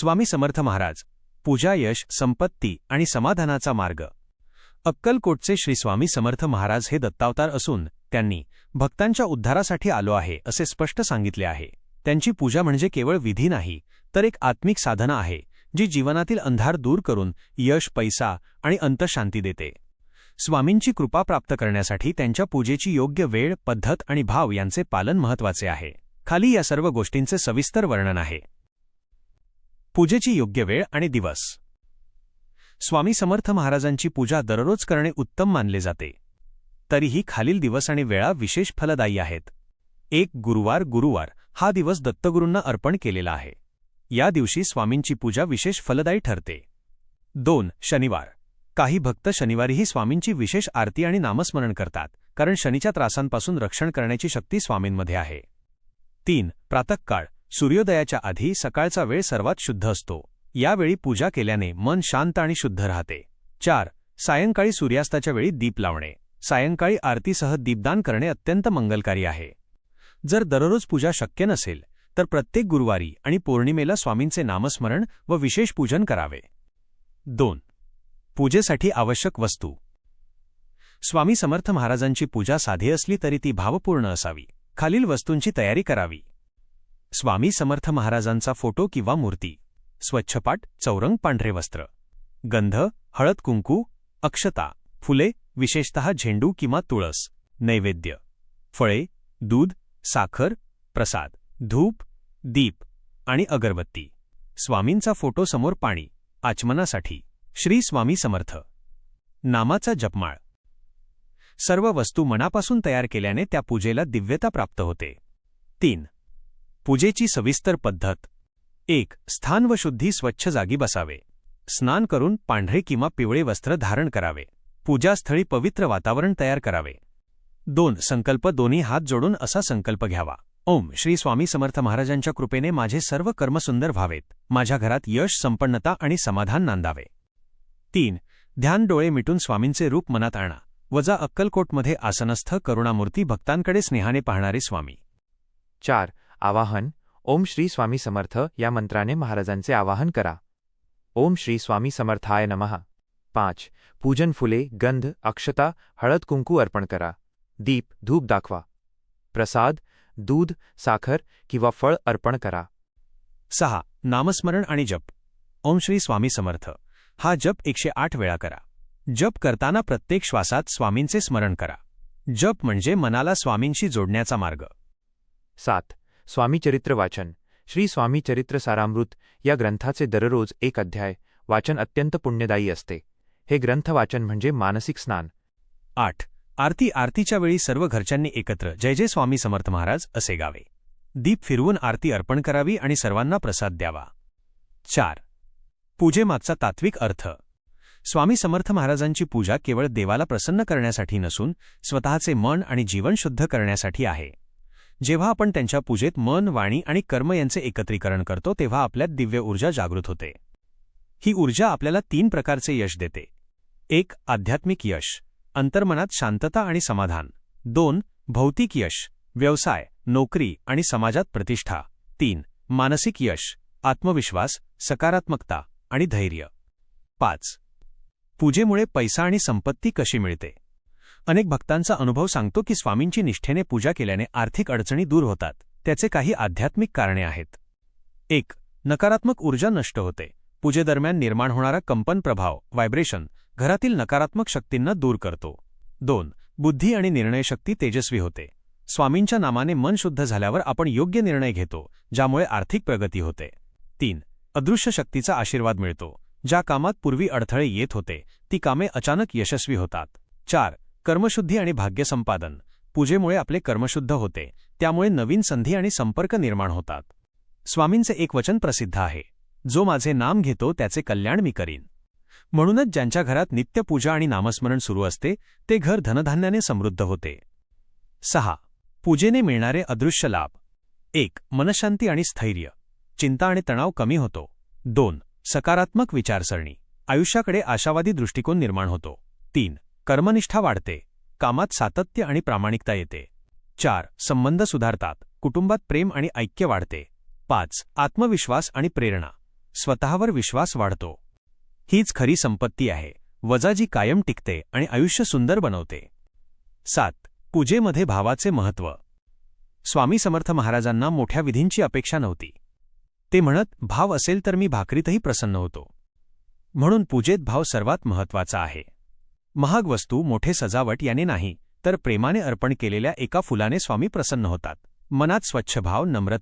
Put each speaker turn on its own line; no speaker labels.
स्वामी समर्थ महाराज पूजा यश संपत्ती आणि समाधानाचा मार्ग. अक्कलकोटचे श्री स्वामी समर्थ महाराज हे दत्तावतार असून त्यांनी भक्तांच्या उद्धारासाठी आलो आहे असे स्पष्ट सांगितले आहे. त्यांची पूजा म्हणजे केवळ विधी नाही तर एक आत्मिक साधना आहे जी जीवनातील अंधार दूर करून यश पैसा आणि अंतशांती देते. स्वामींची कृपा प्राप्त करण्यासाठी त्यांच्या पूजेची योग्य वेळ पद्धत आणि भाव यांचे पालन महत्त्वाचे आहे. खाली या सर्व गोष्टींचे सविस्तर वर्णन आहे. पूजेची योग्य वेळ आणि दिवस. स्वामी समर्थ महाराजांची पूजा दररोज करणे उत्तम मानले जाते. तरीही खालील दिवस आणि वेळा विशेष फलदायी आहेत. एक गुरुवार गुरुवार हा दिवस दत्तगुरूंना अर्पण केलेला आहे. या दिवशी स्वामींची पूजा विशेष फलदायी ठरते. दोन शनिवार. काही भक्त शनिवारीही स्वामींची विशेष आरती आणि नामस्मरण करतात कारण शनीच्या त्रासांपासून रक्षण करण्याची शक्ती स्वामींमध्ये आहे. तीन प्रातःकाळ. सूर्योदयाच्या आधी सकाळचा वेळ सर्वात शुद्ध असतो. यावेळी पूजा केल्याने मन शांत आणि शुद्ध राहते. चार सायंकाळी सूर्यास्ताच्या वेळी दीप लावणे. सायंकाळी आरतीसह दीपदान करणे अत्यंत मंगलकारी आहे. जर दररोज पूजा शक्य नसेल तर प्रत्येक गुरुवारी आणि पौर्णिमेला स्वामींचे नामस्मरण व विशेष पूजन करावे. दोन पूजेसाठी आवश्यक वस्तू. स्वामी समर्थ महाराजांची पूजा साधी असली तरी ती भावपूर्ण असावी. खालील वस्तूंची तयारी करावी. स्वामी समर्थ महाराजांचा फोटो किंवा मूर्ती. स्वच्छपाट चौरंग पांढरे वस्त्र. गंध हळद कुंकू अक्षता. फुले विशेषतः झेंडू किंवा तुळस. नैवेद्य. फळे दूध साखर प्रसाद. धूप दीप आणि अगरबत्ती. स्वामींचा फोटो समोर पाणी. आचमनासाठी. श्री स्वामी समर्थ. नामाचा जपमाळ. सर्व वस्तू मनापासून तयार केल्याने त्या पूजेला दिव्यता प्राप्त होते. तीन. पूजेची सविस्तर पद्धत. एक स्थान व शुद्धी स्वच्छ जागी बसावे. स्नान करून पांढरे किंवा पिवळे वस्त्र धारण करावे. पूजास्थळी पवित्र वातावरण तयार करावे. दोन संकल्प दोन्ही हात जोडून असा संकल्प घ्यावा. ओम श्री स्वामी समर्थ महाराजांच्या कृपेने माझे सर्व कर्म सुंदर व्हावेत. माझ्या घरात यश संपन्नता आणि समाधान नांदावे. तीन ध्यान डोळे मिटून स्वामींचे रूप मनात आणा. वजा अक्कलकोटमध्ये आसनस्थ करुणामूर्ती भक्तांकडे स्नेहाने पाहणारे स्वामी.
चार आवाहन. ओम श्री स्वामी समर्थ. या मंत्राने महाराजांचे आवाहन करा. ओम श्री स्वामी समर्थाय नमः. पाच. पूजन फुले गंध अक्षता हळद कुंकू अर्पण करा. दीप धूप दाखवा. प्रसाद दूध साखर किंवा फळ अर्पण करा.
सहा. नामस्मरण आणि जप. ओम श्री स्वामी समर्थ. हा जप एकशे आठ वेळा करा. जप करताना प्रत्येक श्वासात स्वामींचे स्मरण करा. जप म्हणजे मनाला स्वामींशी जोडण्याचा मार्ग.
सात. स्वामीचरित्र वाचन. श्री स्वामी चरित्र सारामृत या ग्रंथाचे दररोज एक अध्याय वाचन अत्यंत पुण्यदायी असते. हे ग्रंथ वाचन म्हणजे मानसिक स्नान.
आठ. आरती आरतीच्या वेळी सर्व घरच्यांनी एकत्र जय जय स्वामी समर्थ महाराज असे गावे. दीप फिरवून आरती अर्पण करावी आणि सर्वांना प्रसाद द्यावा. चार. पूजेमागचा तात्विक अर्थ. स्वामी समर्थ महाराजांची पूजा केवळ देवाला प्रसन्न करण्यासाठी नसून स्वतःचे मन आणि जीवन शुद्ध करण्यासाठी आहे. जेव्हा आपण त्यांच्या पूजेत मन वाणी आणि कर्म यांचे एकत्रीकरण करतो तेव्हा आपल्यात दिव्य ऊर्जा जागृत होते. ही ऊर्जा आपल्याला तीन प्रकारचे यश देते. एक आध्यात्मिक यश. अंतर्मनात शांतता आणि समाधान. दोन भौतिक यश. व्यवसाय नोकरी आणि समाजात प्रतिष्ठा. तीन मानसिक यश. आत्मविश्वास सकारात्मकता आणि धैर्य. पाच पूजेमुळे पैसा आणि संपत्ती कशी मिळते? अनेक भक्तांचा अनुभव सांगतो की स्वामींची निष्ठेने पूजा केल्याने आर्थिक अडचणी दूर होतात. त्याचे काही आध्यात्मिक कारणे आहेत. एक नकारात्मक ऊर्जा नष्ट होते. पूजेदरम्यान निर्माण होणारा कंपन प्रभाव व्हायब्रेशन घरातील नकारात्मक शक्तींना दूर करतो. दोन बुद्धी आणि निर्णयशक्ती तेजस्वी होते. स्वामींच्या नामाने मन शुद्ध झाल्यावर आपण योग्य निर्णय घेतो ज्यामुळे आर्थिक प्रगती होते. तीन अदृश्य शक्तीचा आशीर्वाद मिळतो. ज्या कामात पूर्वी अडथळे येत होते ती कामे अचानक यशस्वी होतात. चार कर्मशुद्धी आणि भाग्यसंपादन. पूजेमुळे आपले कर्मशुद्ध होते. त्यामुळे नवीन संधी आणि संपर्क निर्माण होतात. स्वामींचे एक वचन प्रसिद्ध आहे. जो माझे नाम घेतो त्याचे कल्याण मी करीन. म्हणूनच ज्यांच्या घरात नित्यपूजा आणि नामस्मरण सुरू असते ते घर धनधान्याने समृद्ध होते. सहा. पूजेने मिळणारे अदृश्य लाभ. एक. मनशांती आणि स्थैर्य. चिंता आणि तणाव कमी होतो. दोन. सकारात्मक विचारसरणी. आयुष्याकडे आशावादी दृष्टिकोन निर्माण होतो. तीन. कर्मनिष्ठा वाढते कामात सातत्य आणि प्रामाणिकता येते. चार संबंध सुधारतात कुटुंबात प्रेम आणि ऐक्य वाढते. पाच आत्मविश्वास आणि प्रेरणा स्वतःवर विश्वास वाढतो. हीच खरी संपत्ती आहे वजा जी कायम टिकते आणि आयुष्य सुंदर बनवते. सात पूजेमध्ये भावाचे महत्त्व. स्वामी समर्थ महाराजांना मोठ्या विधींची अपेक्षा नव्हती. ते म्हणत भाव असेल तर मी भाकरीतही प्रसन्न होतो. म्हणून पूजेत भाव सर्वात महत्त्वाचा आहे. महाग वस्तू मोठे सजावट याने नाही तर प्रेमाने अर्पण केलेल्या एका फुलाने स्वामी प्रसन्न होतात. मनात स्वच्छ भाव नम्रता